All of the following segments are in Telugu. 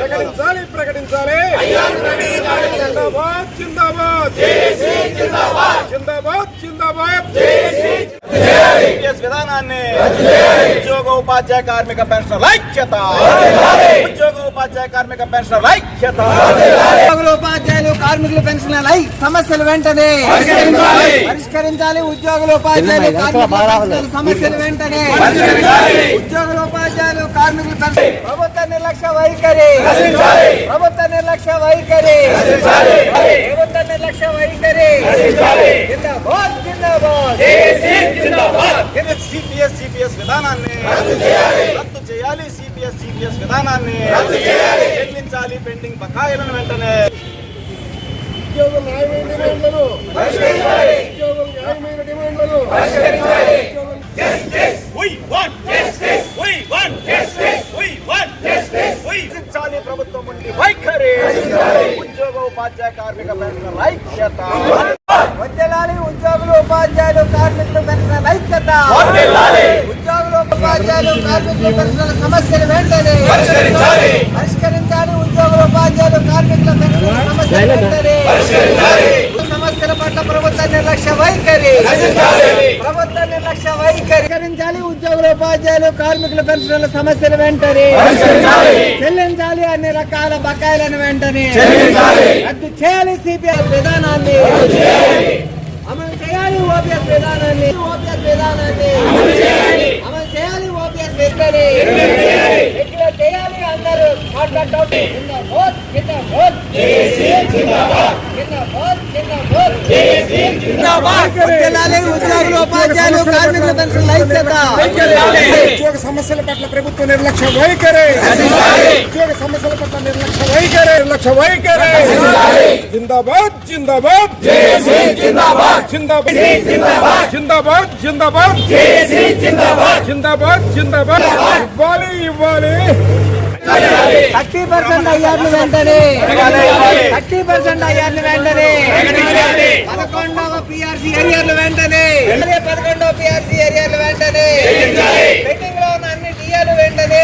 ప్రకటించాలి ప్రకటించాలి. జిందాబాద్ జిందాబాద్. జిందాబాద్ జిందాబాద్. టీఎస్ విధానాన్ని ఉద్యోగ ఉపాధ్యాయ కార్మిక పెన్షన్ ఐక్యత ఉద్యోగ ఉపాధ్యాయ కార్మిక పెన్షన్ ఐక్యత ఉపాధ్యాయులు కార్మికులు పెన్షన్ల సమస్యలు వెంటనే పరిష్కరించాలి. ఉద్యోగులు ఉపాధ్యాయులు కార్మికుల సమస్యలు వెంటనే ఉద్యోగులు ఉపాధ్యాయులు కార్మికులు పెన్షన్. ప్రభుత్వ నిర్లక్ష్య వైఖరి. ప్రభుత్వ నిర్లక్ష్య వైఖరి. ప్రభుత్వ నిర్లక్ష్య వైఖరి. జిందాబాద్ జిందాబాద్. సిపిఎస్ సిపిఎస్ విధానాన్ని. రద్దు చేయాలి. సిపిఎస్ సిపిఎస్ విధానాన్ని. చెల్లించాలి పెండింగ్ బకాయిలను వెంటనే. ఉద్యోగ న్యాయమైన డిమాండ్లను. ఉద్యోగ న్యాయమైన డిమాండ్లను. ప్రభుత్వం ఉండి వైఖరి. ఉద్యోగ ఉపాధ్యాయ కార్మిక పెన్షన్ ఐక్యత. వందలాలి ఉద్యోగులు ఉపాధ్యాయులు కార్మికులు పెన్షన్ ఐక్యత. ఉద్యోగులు ఉపాధ్యాయులు కార్మికులు పెన్షన్ సమస్యలు వెంటనే. పరిష్కరించాలి. ఉద్యోగులు ఉపాధ్యాయులు కార్మికుల సమస్యలు పట్ల ప్రభుత్వ నిర్లక్ష్య వైఖరి. ప్రభుత్వ నిర్లక్ష్య వైఖరి. ఉద్యోగుల ఉపాధ్యాయులు కార్మికుల పెన్షన్ల సమస్యలు వెంటనే. చెల్లించాలి అన్ని రకాల బకాయిలను వెంటనే. రద్దు చేయాలి సిపిఎస్ విధానాన్ని. అమలు చేయాలి ఓపీఎస్ విధానాన్ని. ఓపీఎస్ విధానాన్ని అమలు చేయాలి ఓపీఎస్ వెంటనే ఎక్కువ చేయాలి అందరూ మాట్లాడటం కింద ఓట్ కింద ఓట్ జిందాబాద్ జిందాబాద్ జిందాబాద్ ఉద్యోగులు ఉపాధ్యాయులు కార్మికుల పెన్షన్ ఐక్యత ఉద్యోగ సమస్యల పట్ల ప్రభుత్వ నిర్లక్ష్య వైఖరి ఉద్యోగ సమస్యల పట్ల నిర్లక్ష్య వైఖరి నిర్లక్ష్య వైఖరి జిందాబాద్ జిందాబాద్ జిందాబాద్ జిందాబాద్ జిందాబాద్ జిందాబాద్ జిందాబాద్ ఇవ్వాలి ఇవ్వాలి థర్టీ పర్సెంట్ అయ్యార్లు వెంటనే. థర్టీ పర్సెంట్ అయ్యార్లు వెంటనే. పదకొండవ పిఆర్సీ ఏరియాలు వెంటనే. పదకొండవ పిఆర్సీ ఏరియాలు వెంటనే. పెండింగ్లో ఉన్న అన్ని డిఏలు వెంటనే.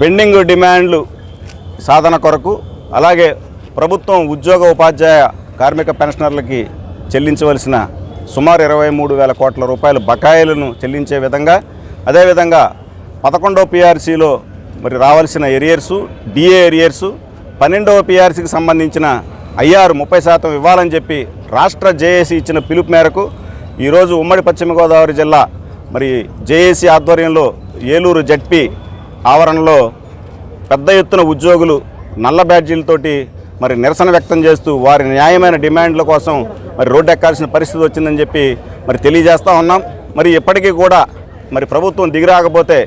పెండింగ్ డిమాండ్లు సాధన కొరకు అలాగే ప్రభుత్వం ఉద్యోగ ఉపాధ్యాయ కార్మిక పెన్షనర్లకి చెల్లించవలసిన సుమారు ఇరవై మూడు వేల కోట్ల రూపాయల బకాయిలను చెల్లించే విధంగా అదేవిధంగా పదకొండవ పిఆర్సీలో మరి రావాల్సిన ఎరియర్సు డిఏ ఎరియర్సు పన్నెండవ పిఆర్సీకి సంబంధించిన ఐఆర్ ముప్పై శాతం ఇవ్వాలని చెప్పి రాష్ట్ర జేఏసీ ఇచ్చిన పిలుపు మేరకు ఈరోజు ఉమ్మడి పశ్చిమ గోదావరి జిల్లా మరి జేఏసీ ఆధ్వర్యంలో ఏలూరు జడ్పీ ఆవరణలో పెద్ద ఎత్తున ఉద్యోగులు నల్ల బ్యాడ్జీలతోటి మరి నిరసన వ్యక్తం చేస్తూ వారి న్యాయమైన డిమాండ్ల కోసం మరి రోడ్డు ఎక్కాల్సిన పరిస్థితి వచ్చిందని చెప్పి మరి తెలియజేస్తూ ఉన్నాం. మరి ఇప్పటికీ కూడా మరి ప్రభుత్వం దిగిరాకపోతే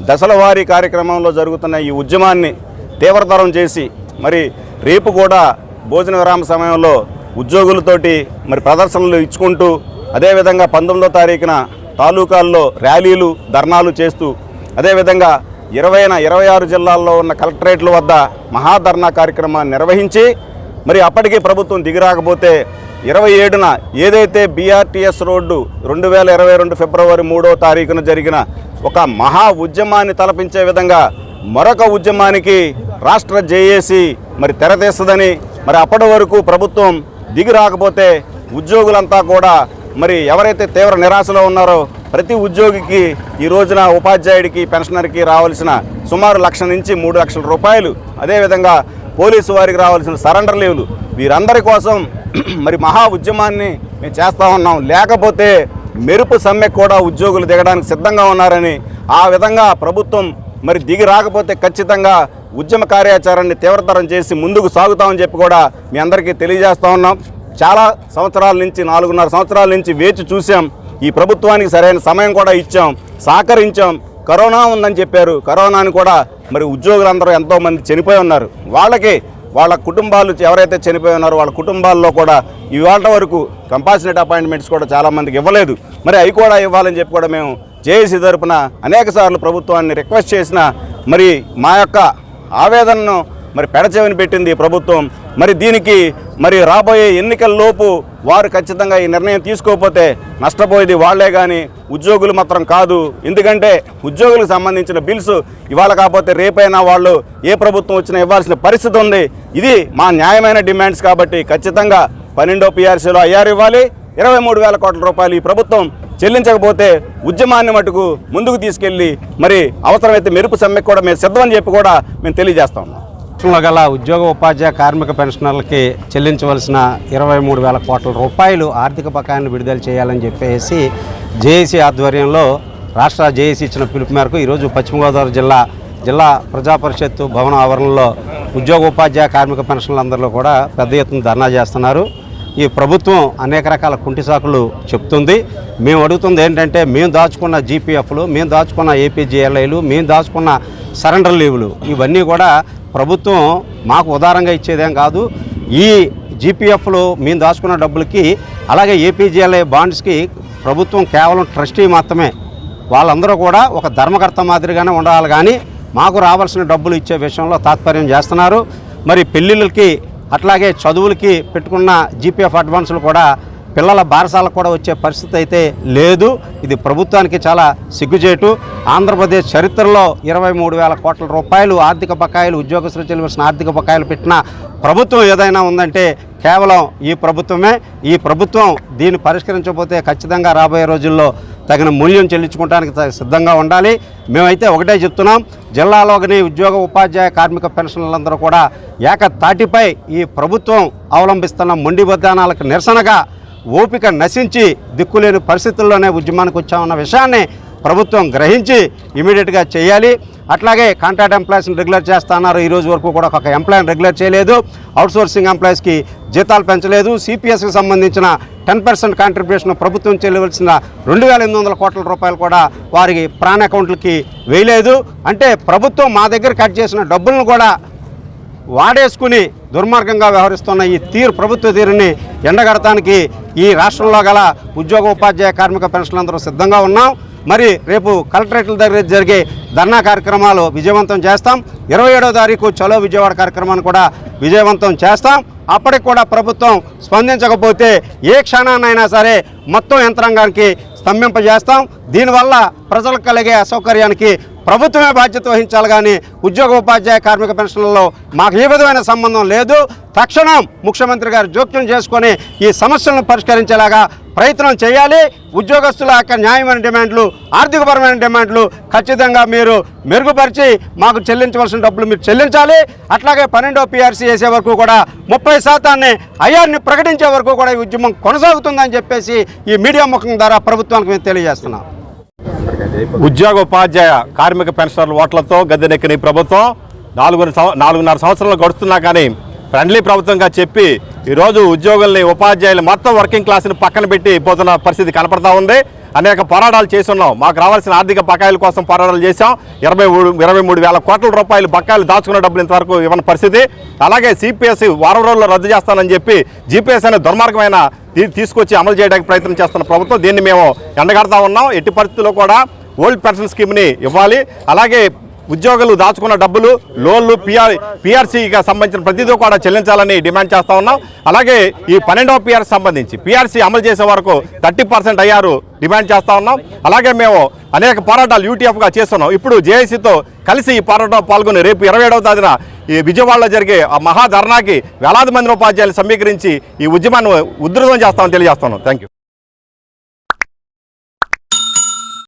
దశల వారీ కార్యక్రమంలో జరుగుతున్న ఈ ఉద్యమాన్ని తీవ్రతరం చేసి మరి రేపు కూడా భోజన విరామ సమయంలో ఉద్యోగులతోటి మరి ప్రదర్శనలు ఇచ్చుకుంటూ అదేవిధంగా పంతొమ్మిదో తారీఖున తాలూకాల్లో ర్యాలీలు ధర్నాలు చేస్తూ అదేవిధంగా ఇరవైన ఇరవై ఆరు జిల్లాల్లో ఉన్న కలెక్టరేట్ల వద్ద మహాధర్నా కార్యక్రమాన్ని నిర్వహించి మరి అప్పటికీ ప్రభుత్వం దిగిరాకపోతే ఇరవై ఏడున ఏదైతే బీఆర్టీఎస్ రోడ్డు రెండు వేల ఇరవై రెండు ఫిబ్రవరి మూడో తారీఖున జరిగిన ఒక మహా ఉద్యమాన్ని తలపించే విధంగా మరొక ఉద్యమానికి రాష్ట్ర జేఏసీ మరి తెరతీస్తుందని మరి అప్పటి వరకు ప్రభుత్వం దిగి రాకపోతే ఉద్యోగులంతా కూడా మరి ఎవరైతే తీవ్ర నిరాశలో ఉన్నారో ప్రతి ఉద్యోగికి ఈ రోజున ఉపాధ్యాయుడికి పెన్షనర్కి రావాల్సిన సుమారు లక్ష నుంచి మూడు లక్షల రూపాయలు. అదేవిధంగా పోలీసు వారికి రావాల్సిన సరెండర్ లీవ్లు. వీరందరి కోసం మరి మహా ఉద్యమాన్ని మేము చేస్తూ ఉన్నాం. లేకపోతే మెరుపు సమ్మె కూడా ఉద్యోగులు దిగడానికి సిద్ధంగా ఉన్నారని ఆ విధంగా ప్రభుత్వం మరి దిగి రాకపోతే ఖచ్చితంగా ఉద్యమ కార్యాచరణని తీవ్రతరం చేసి ముందుకు సాగుతామని చెప్పి కూడా మీ అందరికీ తెలియజేస్తూ ఉన్నాం. చాలా సంవత్సరాల నుంచి నాలుగున్నర సంవత్సరాల నుంచి వేచి చూసాం ఈ ప్రభుత్వానికి సరైన సమయం కూడా ఇచ్చాం. సహకరించాం. కరోనా ఉందని చెప్పారు. కరోనాని కూడా మరి ఉద్యోగులందరూ ఎంతోమంది చనిపోయి ఉన్నారు. వాళ్ళకి వాళ్ళ కుటుంబాలు ఎవరైతే చనిపోయి ఉన్నారో వాళ్ళ కుటుంబాల్లో కూడా ఇవాళ వరకు కంపాసినేట్ అపాయింట్మెంట్స్ కూడా చాలామందికి ఇవ్వలేదు. మరి అవి కూడా ఇవ్వాలని చెప్పి కూడా మేము జేఏసీ తరపున అనేక సార్లు ప్రభుత్వాన్ని రిక్వెస్ట్ చేసిన మరి మా యొక్క ఆవేదనను మరి పెడచెవిని పెట్టింది ప్రభుత్వం. మరి దీనికి మరి రాబోయే ఎన్నికల్లోపు వారు ఖచ్చితంగా ఈ నిర్ణయం తీసుకోకపోతే నష్టపోయేది వాళ్ళే కానీ ఉద్యోగులు మాత్రం కాదు. ఎందుకంటే ఉద్యోగులకు సంబంధించిన బిల్స్ ఇవాళ కాకపోతే రేపైనా వాళ్ళు ఏ ప్రభుత్వం వచ్చినా ఇవ్వాల్సిన పరిస్థితి ఉంది. ఇది మా న్యాయమైన డిమాండ్స్ కాబట్టి ఖచ్చితంగా పన్నెండో పిఆర్సీలో ఐఆర్ ఇవ్వాలి. ఇరవై మూడు వేల కోట్ల రూపాయలు ఈ ప్రభుత్వం చెల్లించకపోతే ఉద్యమాన్ని మటుకు ముందుకు తీసుకెళ్ళి మరి అవసరమైతే మెరుపు సమ్మెకు కూడా మేము సిద్ధమని చెప్పి కూడా మేము తెలియజేస్తా ఉన్నాం. రాష్ట్రంలో గల ఉద్యోగ ఉపాధ్యాయ కార్మిక పెన్షనర్లకి చెల్లించవలసిన ఇరవై మూడు వేల కోట్ల రూపాయలు ఆర్థిక బకాయిలను విడుదల చేయాలని చెప్పేసి జేఏసీ ఆధ్వర్యంలో రాష్ట్ర జేఏసీ ఇచ్చిన పిలుపు మేరకు ఈరోజు పశ్చిమ గోదావరి జిల్లా జిల్లా ప్రజా పరిషత్తు భవన ఆవరణలో ఉద్యోగ ఉపాధ్యాయ కార్మిక పెన్షన్లందరిలో కూడా పెద్ద ఎత్తున ధర్నా చేస్తున్నారు. ఈ ప్రభుత్వం అనేక రకాల కుంటి సాకులు చెప్తుంది. మేము అడుగుతుంది ఏంటంటే మేము దాచుకున్న జీపీఎఫ్లు మేము దాచుకున్న ఏపీజీఎల్ఐలు మేము దాచుకున్న సరెండర్ లీవులు ఇవన్నీ కూడా ప్రభుత్వం మాకు ఉదారంగా ఇచ్చేదేం కాదు. ఈ జీపీఎఫ్లో మేము దాచుకున్న డబ్బులకి అలాగే ఏపీజీఎల్ఐ బాండ్స్కి ప్రభుత్వం కేవలం ట్రస్టీ మాత్రమే. వాళ్ళందరూ కూడా ఒక ధర్మకర్త మాదిరిగానే ఉండాలి కానీ మాకు రావాల్సిన డబ్బులు ఇచ్చే విషయంలో తాత్పర్యం చేస్తున్నారు. మరి పెళ్ళిళ్ళకి అట్లాగే చదువులకి పెట్టుకున్న జీపీఎఫ్ అడ్వాన్సులు కూడా పిల్లల బారసాలకు కూడా వచ్చే పరిస్థితి అయితే లేదు. ఇది ప్రభుత్వానికి చాలా సిగ్గుచేటు. ఆంధ్రప్రదేశ్ చరిత్రలో ఇరవై మూడు వేల కోట్ల రూపాయలు ఆర్థిక బకాయిలు ఉద్యోగస్తులు చెల్లివలసిన ఆర్థిక బకాయిలు పెట్టిన ప్రభుత్వం ఏదైనా ఉందంటే కేవలం ఈ ప్రభుత్వమే. ఈ ప్రభుత్వం దీన్ని పరిష్కరించకపోతే ఖచ్చితంగా రాబోయే రోజుల్లో తగిన మూల్యం చెల్లించుకోవడానికి సిద్ధంగా ఉండాలి. మేమైతే ఒకటే చెప్తున్నాం. జిల్లాలోని ఉద్యోగ ఉపాధ్యాయ కార్మిక పెన్షన్లందరూ కూడా ఏకతాటిపై ఈ ప్రభుత్వం అవలంబిస్తున్న మొండి విధానాలకు నిరసనగా ఓపిక నశించి దిక్కులేని పరిస్థితుల్లోనే ఉద్యమానికి వచ్చామన్న విషయాన్ని ప్రభుత్వం గ్రహించి ఇమీడియట్గా చేయాలి. అట్లాగే కాంట్రాక్ట్ ఎంప్లాయీస్ని రెగ్యులర్ చేస్తున్నారు. ఈ రోజు వరకు కూడా ఒక ఎంప్లాయీని రెగ్యులర్ చేయలేదు. అవుట్సోర్సింగ్ ఎంప్లాయీస్కి జీతాలు పెంచలేదు. సిపిఎస్కి సంబంధించిన టెన్ పర్సెంట్ కాంట్రిబ్యూషన్ ప్రభుత్వం చెల్లవలసిన రెండు వేల ఎనిమిది వందల కోట్ల రూపాయలు కూడా వారికి ప్రాణ అకౌంట్లకి వేయలేదు. అంటే ప్రభుత్వం మా దగ్గర కట్ చేసిన డబ్బులను కూడా వాడేసుకుని దుర్మార్గంగా వ్యవహరిస్తున్న ఈ తీరు ప్రభుత్వ తీరుని ఎండగడటానికి ఈ రాష్ట్రంలో గల ఉద్యోగ ఉపాధ్యాయ కార్మిక పెన్షన్లందరూ సిద్ధంగా ఉన్నాం. మరి రేపు కలెక్టరేట్ల దగ్గర జరిగే ధర్నా కార్యక్రమాలు విజయవంతం చేస్తాం. ఇరవై ఏడో తారీఖు చలో విజయవాడ కార్యక్రమాన్ని కూడా విజయవంతం చేస్తాం. అప్పటికి కూడా ప్రభుత్వం స్పందించకపోతే ఏ క్షణాన్నైనా సరే మొత్తం యంత్రాంగానికి స్తంభింపజేస్తాం. దీనివల్ల ప్రజలకు కలిగే అసౌకర్యానికి ప్రభుత్వమే బాధ్యత వహించాలి కానీ ఉద్యోగ ఉపాధ్యాయ కార్మిక పెన్షన్లలో మాకు ఏ విధమైన సంబంధం లేదు. తక్షణం ముఖ్యమంత్రి గారు జోక్యం చేసుకొని ఈ సమస్యలను పరిష్కరించేలాగా ప్రయత్నం చేయాలి. ఉద్యోగస్తుల యొక్క న్యాయమైన డిమాండ్లు ఆర్థికపరమైన డిమాండ్లు ఖచ్చితంగా మీరు మెరుగుపరిచి మాకు చెల్లించవలసిన డబ్బులు మీరు చెల్లించాలి. అట్లాగే పన్నెండో పీఆర్సీ వేసే వరకు కూడా ముప్పై శాతాన్ని అయ్యాన్ని ప్రకటించే వరకు కూడా ఈ ఉద్యమం కొనసాగుతుందని చెప్పేసి ఈ మీడియా ముఖం ద్వారా ప్రభుత్వానికి మేము తెలియజేస్తున్నాం. ఉద్యోగ ఉపాధ్యాయ కార్మిక పెన్షనర్ల ఓట్లతో గద్దెనెక్కిన ఈ ప్రభుత్వం నాలుగు నాలుగున్నర సంవత్సరాలు గడుస్తున్నా కానీ ఫ్రెండ్లీ ప్రభుత్వంగా చెప్పి ఈరోజు ఉద్యోగుల్ని ఉపాధ్యాయులు మొత్తం వర్కింగ్ క్లాస్ని పక్కన పెట్టి పోతున్న పరిస్థితి కనపడతా ఉంది. అనేక పోరాటాలు చేస్తున్నాం. మాకు రావాల్సిన ఆర్థిక బకాయిల కోసం పోరాటాలు చేశాం. ఇరవై మూడు ఇరవై మూడు వేల కోట్ల రూపాయలు బకాయిలు దాచుకున్న డబ్బులు ఇంతవరకు ఇవ్వని పరిస్థితి. అలాగే సిపిఎస్ వారం రోజుల్లో రద్దు చేస్తానని చెప్పి జీపీఎస్ అనే దుర్మార్గమైన తీసుకొచ్చి అమలు చేయడానికి ప్రయత్నం చేస్తున్న ప్రభుత్వం దీన్ని మేము ఎండగడతా ఉన్నాం. ఎట్టి పరిస్థితుల్లో కూడా ఓల్డ్ పెన్షన్ స్కీమ్ని ఇవ్వాలి. అలాగే ఉద్యోగులు దాచుకున్న డబ్బులు లోన్లు పిఆర్ పిఆర్సీకి సంబంధించిన ప్రతిదీ కూడా చెల్లించాలని డిమాండ్ చేస్తా ఉన్నాం. అలాగే ఈ పన్నెండవ పిఆర్సీ సంబంధించి పిఆర్సీ అమలు చేసే వరకు థర్టీ పర్సెంట్ అయ్యారు డిమాండ్ చేస్తా ఉన్నాం. అలాగే మేము అనేక పోరాటాలు యూటీఎఫ్గా చేస్తున్నాం. ఇప్పుడు జేఏసీతో కలిసి ఈ పోరాటంలో పాల్గొని రేపు ఇరవై ఏడవ తేదీన ఈ విజయవాడలో జరిగే ఆ మహాధర్నాకి వేలాది మంది ఉపాధ్యాయులు సమీకరించి ఈ ఉద్యమాన్ని ఉధృతం చేస్తామని తెలియజేస్తున్నాం థ్యాంక్ యూ